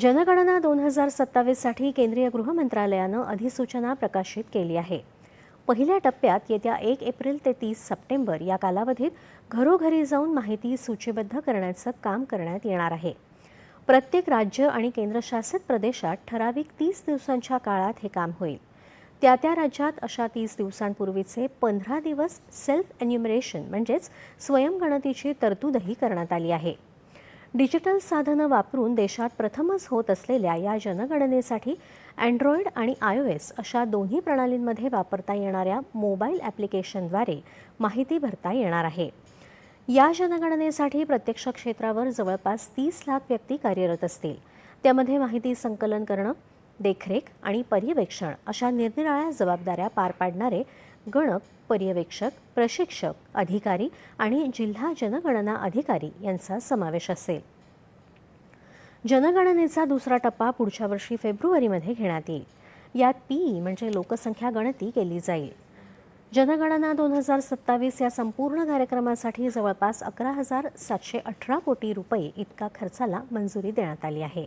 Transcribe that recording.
जनगणना दोन हजार सत्तावीससाठी केंद्रीय गृहमंत्रालयानं अधिसूचना प्रकाशित केली आहे. पहिल्या टप्प्यात येत्या एक एप्रिल ते तीस सप्टेंबर या कालावधीत घरोघरी जाऊन माहिती सूचीबद्ध करण्याचं काम करण्यात येणार आहे. प्रत्येक राज्य आणि केंद्रशासित प्रदेशात ठराविक तीस दिवसांच्या काळात हे काम होईल. त्या त्या राज्यात अशा तीस दिवसांपूर्वीचे पंधरा दिवस सेल्फ एन्युमरेशन म्हणजेच स्वयंगणतीची तरतूदही करण्यात आली आहे. डिजिटल साधनं वापरून देशात प्रथमच होत असलेल्या या जनगणनेसाठी अँड्रॉइड आणि आय ओ एस अशा दोन्ही प्रणालींमध्ये वापरता येणाऱ्या मोबाईल ॲप्लिकेशनद्वारे माहिती भरता येणार आहे. या जनगणनेसाठी प्रत्यक्ष क्षेत्रावर जवळपास तीस लाख व्यक्ती कार्यरत असतील. त्यामध्ये माहिती संकलन करणं देखरेख आणि पर्यवेक्षण अशा निरनिराळ्या जबाबदाऱ्या पार पाडणारे गणक पर्यवेक्षक प्रशिक्षक अधिकारी आणि जिल्हा जनगणना अधिकारी यांचा समावेश असेल. जनगणनेचा दुसरा टप्पा पुढच्या वर्षी फेब्रुवारीमध्ये घेण्यात येईल. यात पीई म्हणजे लोकसंख्या गणती केली जाईल. जनगणना दोन हजार सत्तावीस या संपूर्ण कार्यक्रमासाठी जवळपास अकरा हजार सातशे अठरा कोटी रुपये इतका खर्चाला मंजुरी देण्यात आली आहे.